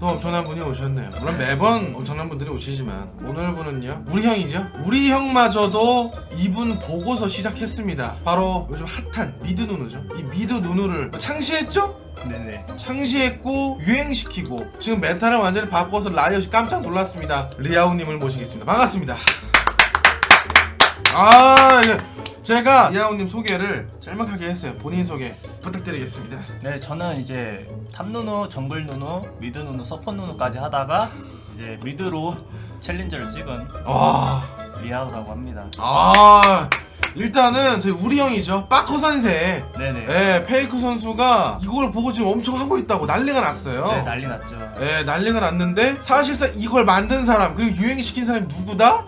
또 엄청난 분이 오셨네요. 물론 매번 엄청난 분들이 오시지만 오늘 분은요 우리 형이죠. 우리 형마저도 이분 보고서 시작했습니다. 바로 요즘 핫한 미드 누누죠. 이 미드 누누를 창시했죠? 네네. 창시했고 유행시키고 지금 메타를 완전히 바꿔서 라이엇이 깜짝 놀랐습니다. 리아우님을 모시겠습니다. 반갑습니다. 아 이게 제가 리아우님 소개를 짤막하게 했어요. 본인 소개 부탁드리겠습니다. 네, 저는 이제 탑 누누, 정글 누누, 미드 누누, 서포 누누까지 하다가 이제 미드로 챌린저를 찍은 와. 리아우라고 합니다. 아 일단은 저희 우리 형이죠 빠커 선세 네네. 예 페이커 선수가 이걸 보고 지금 엄청 하고 있다고 난리가 났어요 네, 난리 났죠. 예 난리가 났는데 사실상 이걸 만든 사람 그리고 유행시킨 사람이 누구다?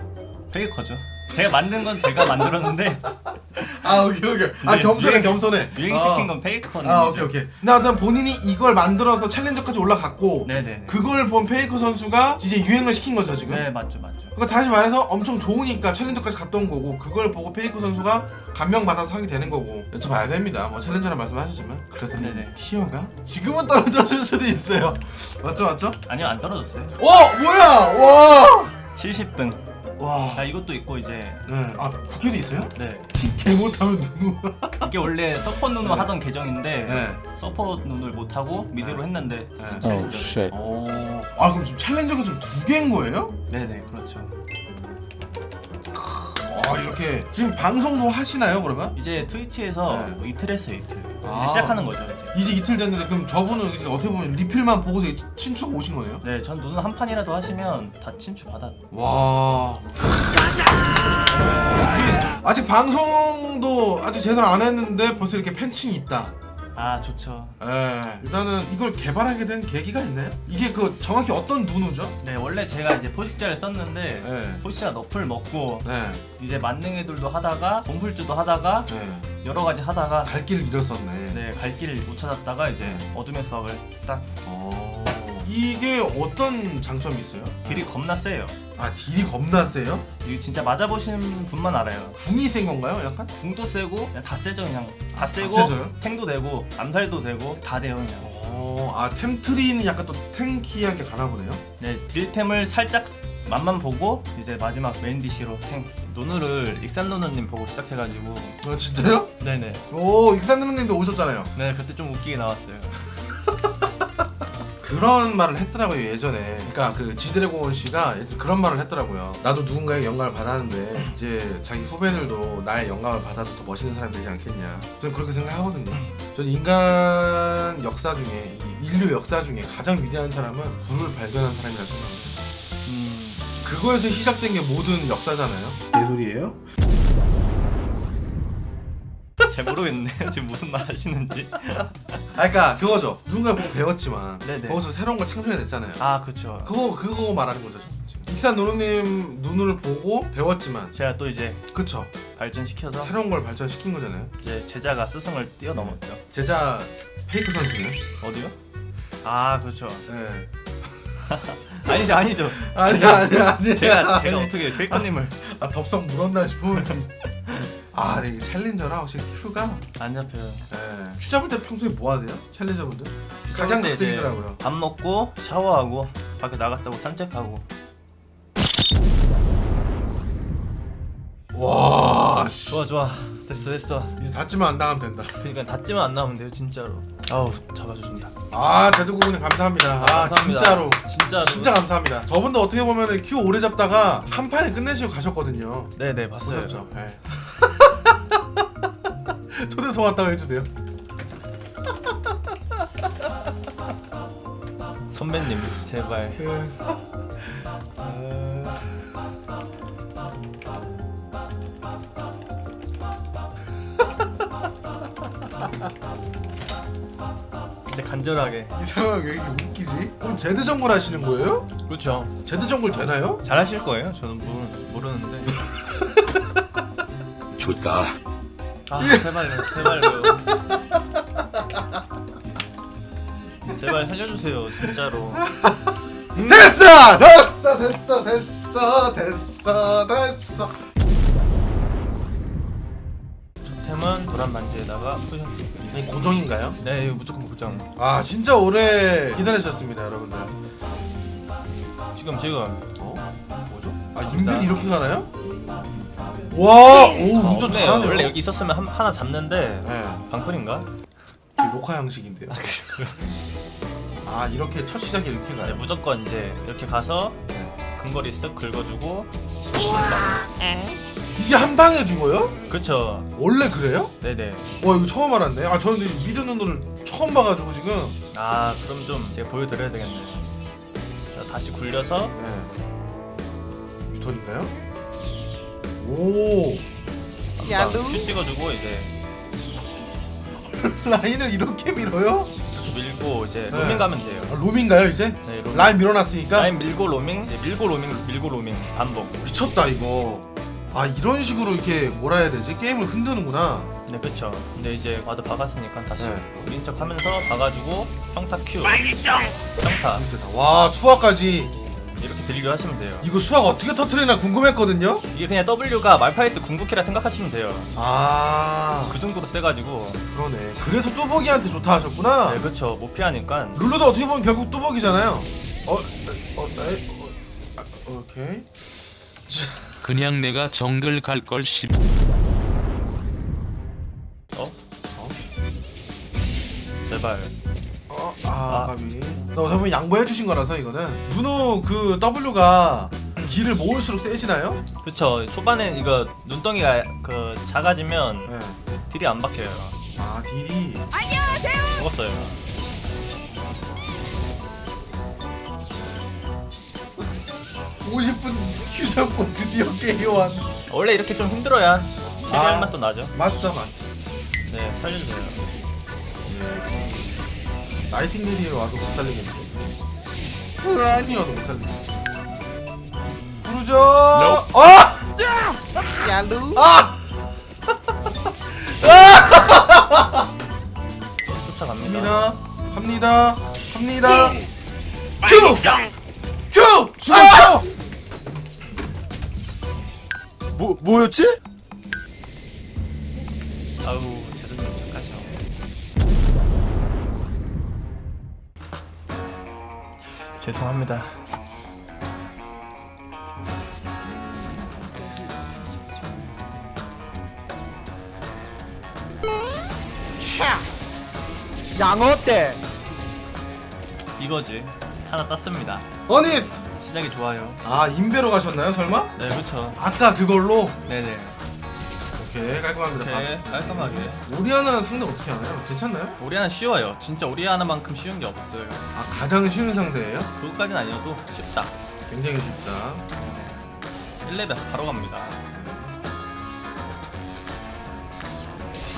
페이커죠. 제가 만든 건 제가 만들었는데 아 오케이 오케이 아 네, 겸손해 유행- 겸손해 유행시킨 어. 건 페이커는. 아 오케이 오케이 나 일단 본인이 이걸 만들어서 챌린저까지 올라갔고 네네네. 그걸 본 페이커 선수가 이제 유행을 시킨 거죠 지금 네, 맞죠, 맞죠. 그러니까 다시 말해서 엄청 좋으니까 챌린저까지 갔던 거고 그걸 보고 페이커 선수가 감명받아서 하게 되는 거고 여쭤봐야 됩니다 뭐 챌린저라 말씀하셨지만 그래서 네네. 티어가 지금은 떨어졌을 수도 있어요 맞죠 맞죠? 아니요, 안 떨어졌어요. 어 뭐야 와 70등. 와. 자, 이것도 있고 이제 네. 아 국회도 있어요? 네. 개 못하면 누구? 이게 원래 서포 누누 하던 계정인데 네. 서포 누누를 못 하고 미드로 네. 했는데 네. 챌린저. 오. 아 그럼 지금 챌린저가 지금 두 개인 거예요? 네네, 그렇죠. 아 이렇게 지금 방송도 하시나요 그러면? 이제 트위치에서 네. 뭐 이틀 했어요, 이틀. 아. 이제 시작하는 거죠, 이제. 이제 이틀 됐는데 그럼 저분은 이제 어떻게 보면 리필만 보고서 친추가 오신 거네요? 네, 전 누누 한 판이라도 하시면 다 친추 받아. 와. 아직 방송도 아직 제대로 안 했는데 벌써 이렇게 팬층이 있다. 아, 좋죠. 예. 일단은 이걸 개발하게 된 계기가 있나요? 이게 그 정확히 어떤 누누죠? 네, 원래 제가 이제 포식자를 썼는데 네. 포식자 너플 먹고 네. 이제 만능 애들도 하다가 동풀주도 하다가 네. 여러 가지 하다가 갈 길을 잃었었네. 네, 갈 길을 못 찾았다가 이제 어둠의 수학을 딱 어. 이게 어떤 장점이 있어요? 딜이 겁나 세요. 아 딜이 겁나 세요? 이거 진짜 맞아보신 분만 알아요. 궁이 센 건가요? 약간? 궁도 세고 그냥 다 세죠 그냥 다 세고 세져요? 탱도 되고 암살도 되고 다 돼요 그냥. 어. 아 템트리는 약간 또 탱키하게 가나 보네요. 네, 딜템을 살짝 맛만 보고 이제 마지막 메인 DC로 탱 노누를 익산 노누님 보고 시작해가지고 어 진짜요? 네네 오 익산드님도 오셨잖아요. 네 그때 좀 웃기게 나왔어요. 그런 말을 했더라고요 예전에. 그러니까 그 지드래곤 씨가 예전에 그런 말을 했더라고요. 나도 누군가의 영감을 받았는데 이제 자기 후배들도 나의 영감을 받아서 더 멋있는 사람이 되지 않겠냐. 저는 그렇게 생각하거든요. 저는 인간 역사 중에 이 인류 역사 중에 가장 위대한 사람은 불을 발견한 사람이라고 생각합니다. 음, 그거에서 시작된 게 모든 역사잖아요. 개소리예요? 잘 모르겠네요 지금 무슨 말 하시는지. 아 그러니까 그거죠 누군가 보고 배웠지만 네네. 거기서 새로운 걸 창조해냈잖아요 아 그쵸. 그거 그거 말하는 거죠 지금. 익산 노루님 눈을 보고 배웠지만 제가 또 이제 그쵸 발전시켜서 새로운 걸 발전시킨 거잖아요 이제 제자가 스승을 뛰어넘었죠. 제자 페이크 선수네 어디요? 아 그렇죠. 네. 아니죠 아니죠. 아니야 아니야 아니야 제가 제가 어떻게 페이커님을 아 덥석 물었나 싶어 아 네, 이게 챌린저라 확실히 큐가 안 잡혀요. 네. 큐 잡을 때 평소에 뭐 하세요? 챌린저분들? 이제 각양각색이더라고요 밥 먹고 샤워하고 밖에 나갔다고 산책하고 와 씨. 좋아 좋아 됐어 됐어 이제 닫지만 안 당하면 된다 그러니까 닫지만 안 나오면 돼요 진짜로 아우 잡아주신다 아 대두구분님 감사합니다 아 감사합니다. 진짜로 진짜로 진짜 감사합니다 저분도 어떻게 보면 큐 오래 잡다가 한 판에 끝내시고 가셨거든요 네네 봤어요 보셨죠? 네. 초대서 왔다고 해주세요 선배님 제발 진짜 간절하게 이 상황 왜 이렇게 웃기지? 그럼 제드 정글 하시는 거예요? 그렇죠 제드 정글 되나요? 잘하실 거예요 저는 모르, 모르는데 좋다. 아 제발요 제발요 제발 살려주세요 진짜로 됐어! 됐어! 됐어! 됐어! 됐어! 됐어! 저 템은 다음은 노란 반지에다가 포션 고정인가요? 네 이거 무조건 고정. 아 진짜 오래 기다리셨습니다 여러분들 지금 지금 어? 뭐죠? 아 인벤이 이렇게 가나요? 와! 오 아, 운전 없네요. 잘하네요 원래 여기 있었으면 한, 하나 잡는데 네 방풀인가? 되게 녹화 형식인데요 아 이렇게 첫 시작이 이렇게 네, 가요? 무조건 이제 이렇게 가서 근거리 쓱 긁어주고 이게 한 방에 죽어요? 그쵸 원래 그래요? 네네 와 이거 처음 알았네 아 저는 이 미드 눈을 처음 봐가지고 지금 아 그럼 좀 제가 보여드려야 되겠네 자 다시 굴려서 네 유턴인가요? 오슛 찍어주고 이제 라인을 이렇게 밀어요? 이렇게 밀고 이제 네. 로밍 가면 돼요 아, 로밍가요 이제? 네, 로밍. 라인 밀어놨으니까 라인 밀고 로밍 이제 밀고 로밍 밀고 로밍 반복 미쳤다 이거 아 이런 식으로 이렇게 뭐라 해야 되지 게임을 흔드는구나 네 그쵸 근데 이제 와드 박았으니까 다시 네. 밀인 척 하면서 박아주고 평타 큐 평타 재밌다 와 수화까지 이렇게 들리게 하시면 돼요 이거 수학 어떻게 터트리나 궁금했거든요 이게 그냥 W가 말파이트 궁극기라 생각하시면 돼요 아 그 정도로 세가지고 그러네 그래서 뚜벅이한테 좋다 하셨구나 네 그쵸 못 피하니까 룰루도 어떻게 보면 결국 뚜벅이잖아요 어? 어? 네? 어, 아, 오케이 그냥 내가 정글 갈걸 싶. 어? 어? 제발 어? 아, 아. 까비 보면 양보해 주신 거라서 이거는 누누 그 W가 길을 모을수록 세지나요? 그쵸 초반엔 이거 눈덩이가 그 작아지면 네. 딜이 안 박혀요 아 딜이 죽었어요 50분 큐 잡고 드디어 게이완 원래 이렇게 좀 힘들어야 캐리할 아. 맛도 나죠 맞죠 맞죠 네 살려주세요 예. 나이팅게일이 와도 못 살리겠는데 아니어도 못 살리겠는데 부르죠 아! 야루 아! 쫓아갑니다 합니다 합니다 합니다 큐! 큐! 아! 뭐 뭐였지? 아우 제대로 착하죠 죄송합니다. 차! 양어 때? 이거지. 하나 땄습니다. 아니 시작이 좋아요. 아 인베로 가셨나요 설마? 네 그쵸 아까 그걸로? 네네. 오케이 깔끔합니다. 오케이 깔끔하게. 오리아나는 상대 어떻게 하나요? 괜찮나요? 오리아나 쉬워요. 진짜 오리아나만큼 쉬운 게 없어요. 아 가장 쉬운 상대예요? 그것까진 아니어도 쉽다. 굉장히 쉽다. 1레벨 바로 갑니다.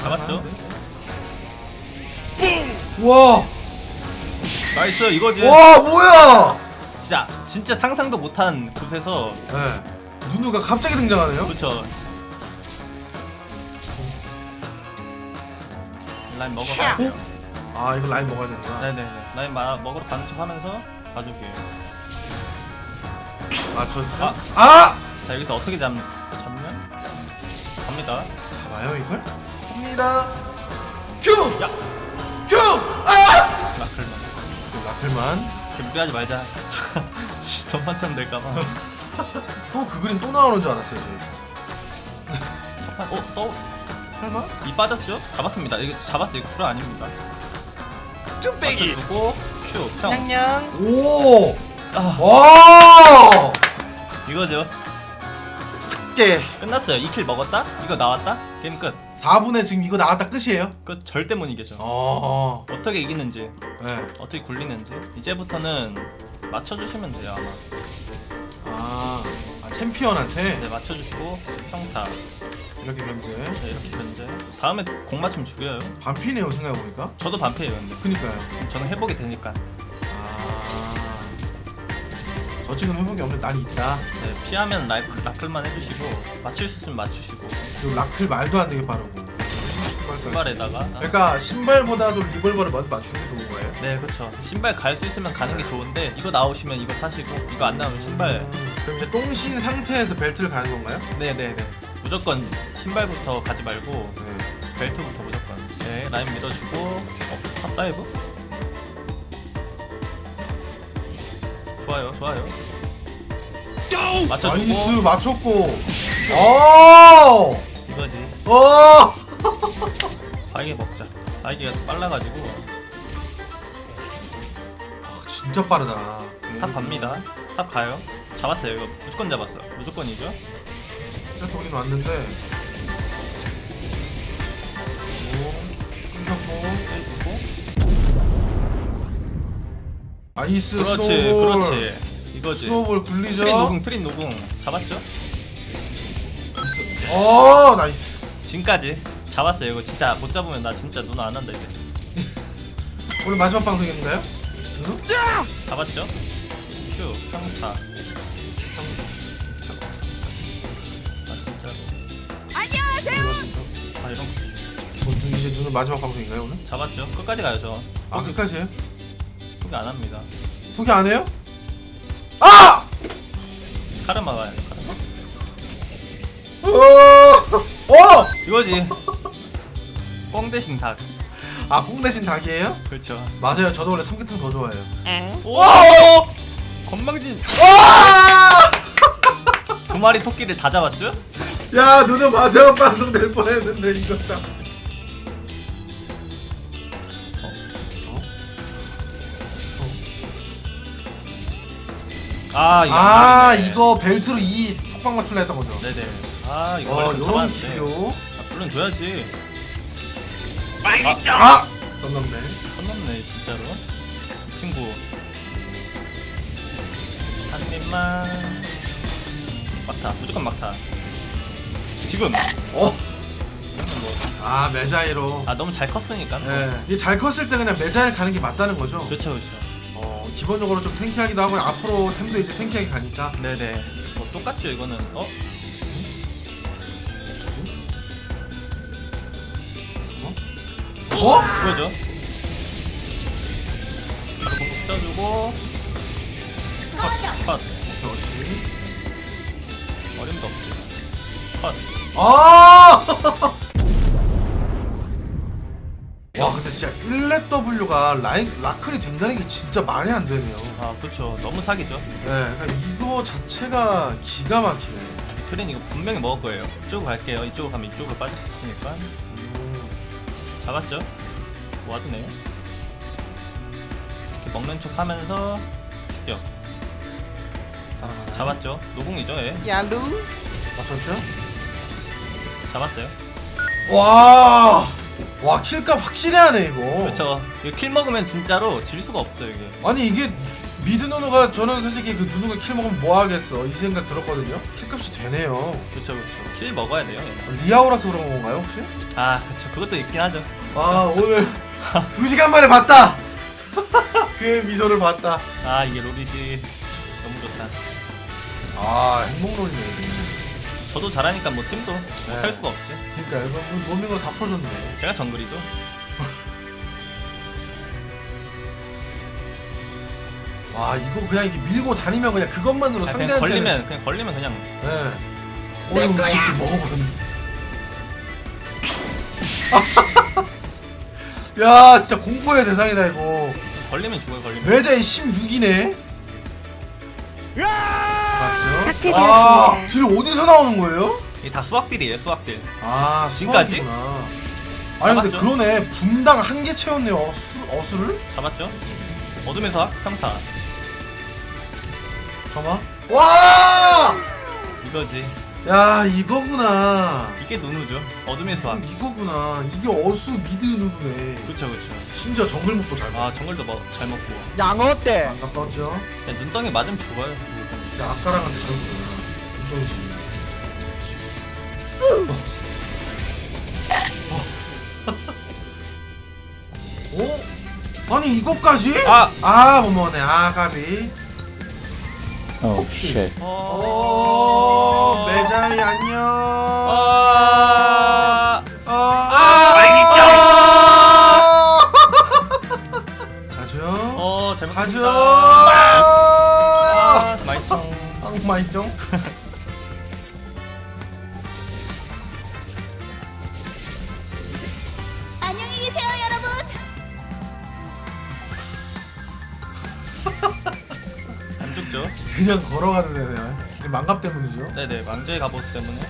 잡았죠? 와! 나이스 이거지. 와 뭐야! 진짜 진짜 상상도 못한 곳에서 네. 누누가 갑자기 등장하네요. 그쵸 라인 먹어야 샤! 돼요 아 이거 라인 먹어야 되는구나. 네네네 라인 마, 먹으러 가는 척 하면서 가줄게요 아 저 아. 아! 자 여기서 어떻게 잡, 잡냐? 갑니다 잡아요 이걸? 갑니다. 큐! 야 큐! 아! 라클만 라클만 무리하지 말자 전반처럼 될까봐 또 그 그림 또 나오는 줄 알았어요. 첫판 어? 또? 설마? 이 빠졌죠? 잡았습니다 이거 잡았어요 이거 쿨 아닙니다 뚝배기 맞춰주고 큐 평 냥냥 오! 아 와! 이거죠 숙제. 끝났어요 2킬 먹었다? 이거 나왔다? 게임 끝 4분에 지금 이거 나갔다 끝이에요? 그 절대 못 이겨죠 어. 어떻게 이기는지 네. 어떻게 굴리는지 이제부터는 맞춰주시면 돼요 아마 아, 아 챔피언한테 네 맞춰주시고 평타 이렇게 견제. 네 이렇게 견제 다음에 공 맞추면 죽여요 반피네요 생각해 보니까. 저도 반피해요 근데 그니까요. 저는 회복이 되니까 아. 저 지금 회복이 없는 날이 있다. 네, 피하면 라이크, 라클만 해주시고 맞출 수 있으면 맞추시고 그리고 라클 말도 안 되게 빠르고. 신발에다가 아, 그러니까 신발보다도 리볼버를 먼저 맞추는 게 좋은 거예요. 네 그쵸 신발 갈 수 있으면 가는 게 좋은데 이거 나오시면 이거 사시고 이거 안 나오면 신발 그럼 이제 똥신 상태에서 벨트를 가는 건가요? 네네네 무조건 신발부터 가지 말고 네. 벨트부터 무조건. 네, 라인 밀어주고. 어, 탑 다이브? 좋아요, 좋아요. 맞춰주고. 나이스 맞췄고. 어. 이거지. 어. 바이게 먹자. 바이게가 빨라가지고 진짜 빠르다. 탑 갑니다. 탑 가요. 잡았어요. 이거 무조건 잡았어. 무조건이죠. 진짜 돌긴 왔는데. 오, 끊겼고. 해주고. 나이스 그렇지, 스노볼. 그렇지. 이거지. 스노볼 굴리죠. 트린 노궁, 트린 노궁 잡았죠? 어, 나이스. 지금까지 잡았어요. 이거 진짜 못 잡으면 나 진짜 누나 안 한다 이제. 오늘 마지막 방송인가요? 응? 잡았죠? 슈, 평타. 아 진짜. 아 이런 거 뭐, 눈- 이제 눈은 마지막 방송인가요 오늘? 잡았죠? 끝까지 가요 저. 아 끝까지요? 포기 안 합니다. 포기 안 해요? 아! 카르마 가요. 카르마. 어! 어! 이거지. 꽁 대신 닭. 아, 콩 대신 닭이에요? 그렇죠. 맞아요. 저도 원래 삼계탕 더 좋아해요. 오! 건방진 아! 두 마리 토끼를 다 잡았죠? 야, 눈은 마지막 방송 될 뻔했는데 이거 참. 아 이거. 아, 안 보이네. 이거 벨트로 이 속박 맞출라 했던 거죠. 네네. 아 이거 어, 원래 요런 잡았는데. 기교. 아, 물론 줘야지. 아! 선 넘네. 선 넘네 진짜로. 이 친구. 한 입만. 막타 무조건 막타. 지금. 어? 이거는 뭐. 아, 메자이로. 아 너무 잘 컸으니까. 네. 이게 잘 컸을 때 그냥 메자일 가는 게 맞다는 거죠. 그렇죠 그렇죠. 어, 기본적으로 좀 탱키하기도 하고 앞으로 템도 이제 탱키하게 가니까. 네네. 뭐 똑같죠 이거는. 어? 어? 그거죠. 이거 공격 써주고. 컷. 컷. 역시. 어림도 없지. 컷. 아! 와 근데 진짜 1렙 W가 라인 라클이 된다는 게 진짜 말이 안 되네요. 아 그렇죠. 너무 사기죠. 네, 그러니까 이거 자체가 기가 막히네. 트렌 이거 분명히 먹을 거예요. 이쪽으로 갈게요. 이쪽으로 가면 이쪽으로 빠질 수 있으니까. 음, 잡았죠? 와드네. 이렇게 먹는 척 하면서 죽여. 따라가나요? 잡았죠? 노궁이죠, 얘. 야루 맞췄죠? 잡았어요. 와, 와 킬값 확실히 하네 이거. 그렇죠. 이거 킬 먹으면 진짜로 질 수가 없어요, 이게. 아니 이게 미드 누누가 저는 솔직히 그 누누가 킬 먹으면 뭐 하겠어 이 생각 들었거든요. 킬값이 되네요. 그렇죠, 그렇죠. 킬 먹어야 돼요, 얘는. 리아오라서 그런 건가요 혹시? 아, 그렇죠. 그것도 있긴 하죠. 아 오늘 두 시간 만에 봤다. 그의 미소를 봤다. 아, 이게 롤이지. 너무 좋다. 아 행복rol이네. 저도 잘하니까 뭐 팀도 못할 수가 없지. 그러니까 이거 뭐 노밍을 다 풀어줬네. 제가 정글이죠. 와 이거 그냥 이게 밀고 다니면 그냥 그것만으로 아, 그냥 상대한테는 걸리면 그냥 걸리면 그냥 네. 내 거야. 먹어버렸네. 야 진짜 공포의 대상이다 이거. 걸리면 죽어요, 걸리면. 매자의 16이네. 맞 아, 딜 어디서 나오는 거예요? 이게 다 수학딜이에요, 수학딜. 아, 지금까지? 수학이구나. 아니 근데 잡았죠? 그러네 분당 한 개 채웠네요 어수, 어수를? 잡았죠? 어둠에서 학, 평타. 잠깐만 와! 이거지. 야 이거구나 이게 누누죠. 어둠의 수학. 이거구나 이게 어수 미드 누드네 그렇죠, 그렇죠. 심지어 정글목도 잘아 정글도 먹, 잘 먹고. 양어 때 안타깝죠? 그냥 눈덩이 맞으면 죽어요. 진짜 아까랑은 다르구나 인정이지 어? 아니 이것까지? 아! 아 못먹네 아 가비 Oh shit. 오 어. 매자이 안녕 아. 하고만 있죠? 안녕히 계세요, 여러분. 안 죽죠? 그냥 걸어가도 되네요. 망갑 때문이죠. 네네 망자의 갑옷 때문에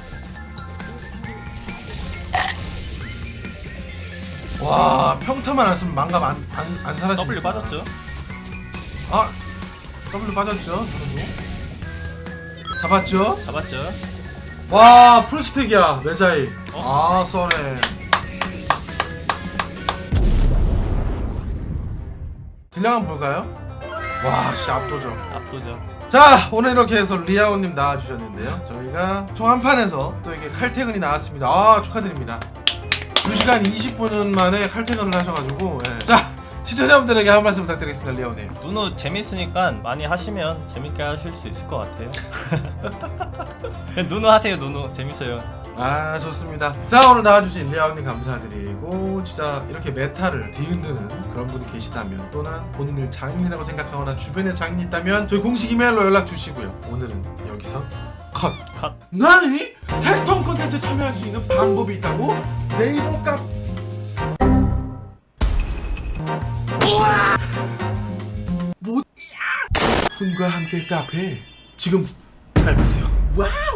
와 평타만 안 쓰면 망갑 안안 안, 사라지. W 빠졌죠? 아 W 빠졌죠. 저도. 잡았죠. 잡았죠? 와 풀스택이야 매자이. 어? 아 쏘네. 딜량 한번 볼까요? 와씨 압도적. 압도적 자 오늘 이렇게 해서 리아오님 나와주셨는데요 저희가 총 한 판에서 또 이게 칼퇴근이 나왔습니다 아 축하드립니다 2시간 20분 만에 칼퇴근을 하셔가지고 예. 자 시청자분들에게 한 말씀 부탁드리겠습니다 리아오님 누누 재밌으니까 많이 하시면 재밌게 하실 수 있을 것 같아요 누누 하세요 누누 재밌어요 아 좋습니다 자 오늘 나와주신 리아오님 감사드리고 진짜 이렇게 메타를 뒤흔드는 그런 분이 계시다면 또는 본인을 장인이라고 생각하거나 주변에 장인이 있다면 저희 공식 이메일로 연락 주시고요 오늘은 여기서 컷 컷 나니? 테스트 홈 콘텐츠에 참여할 수 있는 방법이 있다고? 네이버 카 뭐? 훈과 함께 카페 지금 가입하세요. 와우